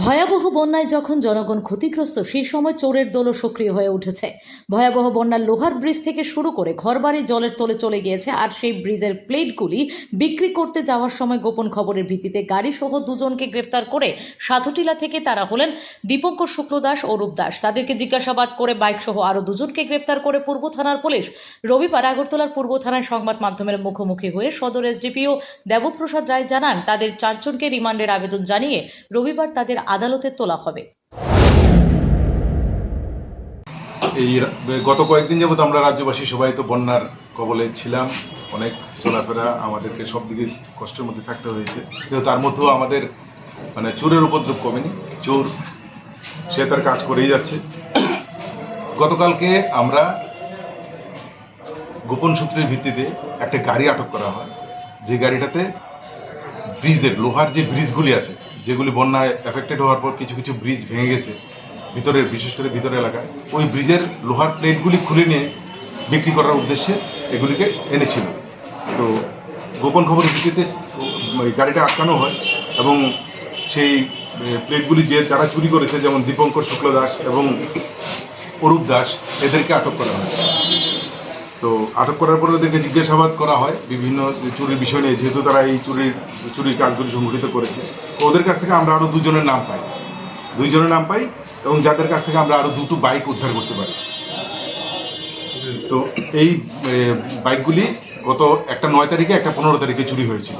ভয়াবহ বন্যায় যখন জনগণ ক্ষতিগ্রস্ত সেই সময় চোরের দলও সক্রিয় হয়ে উঠেছে। ভয়াবহ বন্যার লোহার ব্রিজ থেকে শুরু করে ঘরবাড়ি জলের তলে চলে গিয়েছে আর সেই ব্রিজের প্লেটগুলি বিক্রি করতে যাওয়ার সময় গোপন খবরের ভিত্তিতে গাড়ি সহ দুজনকে গ্রেফতার করে সাধুটিলা থেকে তারা হলেন দীপঙ্কর শুক্লদাস ও রূপ দাস। তাদেরকে জিজ্ঞাসাবাদ করে বাইক সহ আরও দুজনকে গ্রেফতার করে পূর্ব থানার পুলিশ রবিবার আগরতলার পূর্ব থানায় সংবাদ মাধ্যমের মুখোমুখি হয়ে সদর এসডিপিও দেবপ্রসাদ রায় জানান, তাদের চারজনকে রিমান্ডের আবেদন জানিয়ে রবিবার তাদের আদালতে তোলা হবে। এই গত কয়েকদিন যাবত আমরা রাজ্যবাসী সবাই তো বন্যার কবলে ছিলাম। অনেক চলাফেরা আমাদেরকে সব দিকে কষ্টের মধ্যে থাকতে হয়েছে। কিন্তু তার মধ্যেও আমাদের মানে চোরের উপদ্রব কমেনি। চোর, সে তার কাজ করেই যাচ্ছে। গতকালকে আমরা গোপন সূত্রের ভিত্তিতে একটা গাড়ি আটক করা হয়। যে গাড়িটাতে ব্রিজের, লোহার যে ব্রিজগুলি আছে যেগুলি বন্যায় এফেক্টেড হওয়ার পর কিছু কিছু ব্রিজ ভেঙে গেছে, ভিতরের, বিশেষ করে ভিতরের এলাকায়। ওই ব্রিজের লোহার প্লেটগুলি খুলে নিয়ে বিক্রি করার উদ্দেশ্যে এগুলিকে এনেছিল। তো গোপন খবরের ভিত্তিতে গাড়িটা আটকানো হয় এবং সেই প্লেটগুলি যে যারা চুরি করেছে, যেমন দীপঙ্কর শুক্ল দাস এবং অরূপ দাস, এদেরকে আটক করা হয়। তো আটক করার পরে ওদেরকে জিজ্ঞাসাবাদ করা হয় বিভিন্ন চুরির বিষয় নিয়ে যেহেতু তারা এই চুরির চুরির কাজগুলি সংগঠিত করেছে। তো ওদের কাছ থেকে আমরা আরও দুজনের নাম পাই। দুইজনের নাম পাই এবং যাদের কাছ থেকে আমরা আরও দুটো বাইক উদ্ধার করতে পারি। তো এই বাইকগুলি গত একটা নয় তারিখে একটা পনেরো তারিখে চুরি হয়েছিল।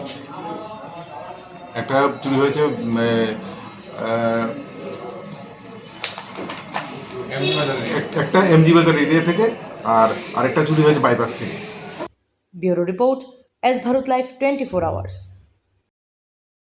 একটা চুরি হয়েছে একটা এমজি বাজার এরিয়া থেকে আর আরেকটা চুরি হয়েছে বাইপাস থেকে। Bureau report S Bharat life twenty four hours.